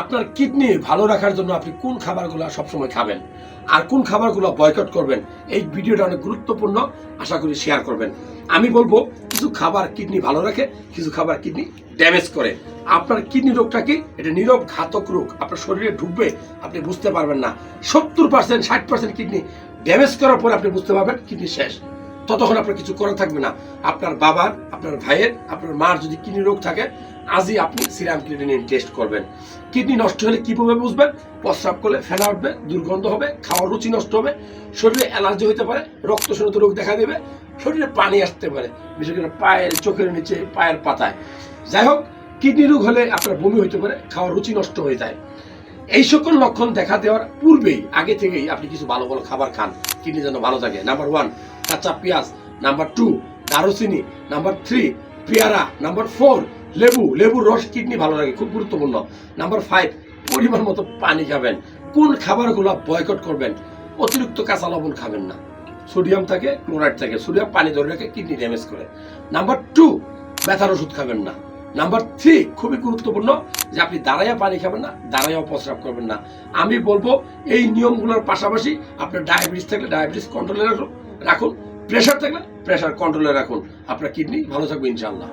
আপনার কিডনি ভালো রাখার জন্য আপনি কোন খাবারগুলো সবসময় খাবেন? আর কোন খাবারগুলো বয়কট করবেন? এই ভিডিওটা অনেক গুরুত্বপূর্ণ। আশা করি শেয়ার করবেন। আমি বলব, কিছু খাবার কিডনি ভালো রাখে, কিছু খাবার কিডনি ড্যামেজ করে। আপনার কিডনি রোগটা কি? এটা নীরব ঘাতক রোগ। আপনার শরীরে ঢুকবে, আপনি বুঝতে পারবেন না। সত্তর পার্সেন্ট ষাট পার্সেন্ট কিডনি ড্যামেজ করার পর আপনি বুঝতে পারবেন কিডনি শেষ। ততক্ষণ আপনার কিছু করা থাকবে না। আপনার বাবার, আপনার ভাইয়ের, আপনার মার যদি কিডনি রোগ থাকে, আজই আপনি সিরাম ক্রিয়েটিনিন টেস্ট করবেন। কিডনি নষ্ট হলে কীভাবে বুঝবেন? প্রস্রাব করলে ফেনা উঠবে দুর্গন্ধ হবে, খাওয়ার রুচি নষ্ট হবে, শরীরে অ্যালার্জি হতে পারে, রক্তশূন্যত রোগ দেখা দেবে, শরীরে পানি আসতে পারে, বিশেষ করে পায়ের, চোখের নিচে, পায়ের পাতায়। যাই হোক, কিডনি রোগ হলে আপনার বমি হতে পারে, খাওয়ার রুচি নষ্ট হয়ে যায়। এই সকল লক্ষণ দেখা দেওয়ার পূর্বেই, আগে থেকেই আপনি কিছু ভালো ভালো খাবার খান। কিডনি যেন ভালো থাকে। নাম্বার ওয়ান কাঁচা পেঁয়াজ নাম্বার টু দারুচিনি নাম্বার থ্রি পেয়ারা নাম্বার ফোর লেবু, লেবুর রস কিডনি ভালো লাগে, খুব গুরুত্বপূর্ণ। নাম্বার ফাইভ পরিমাণ মতো পানি খাবেন। কোন খাবারগুলো বয়কট করবেন? অতিরিক্ত কাঁচা লবণ খাবেন না। সোডিয়াম থাকে ক্লোরাইড থাকে সোডিয়াম পানি ধরে রাখে কিডনি ড্যামেজ করে। নাম্বার টু ব্যথার ওষুধ খাবেন না। নাম্বার থ্রি খুবই গুরুত্বপূর্ণ, যে আপনি দাঁড়াইয়া পানি খাবেন না, দাঁড়াইয়া প্রস্রাব করবেন না। আমি বলব, এই নিয়মগুলোর পাশাপাশি আপনার ডায়াবেটিস থাকলে ডায়াবেটিস কন্ট্রোলে রাখুন। রাখুন। প্রেশার থাকলে প্রেশার কন্ট্রোলে রাখুন। আপনার কিডনি ভালো থাকবে ইনশাল্লাহ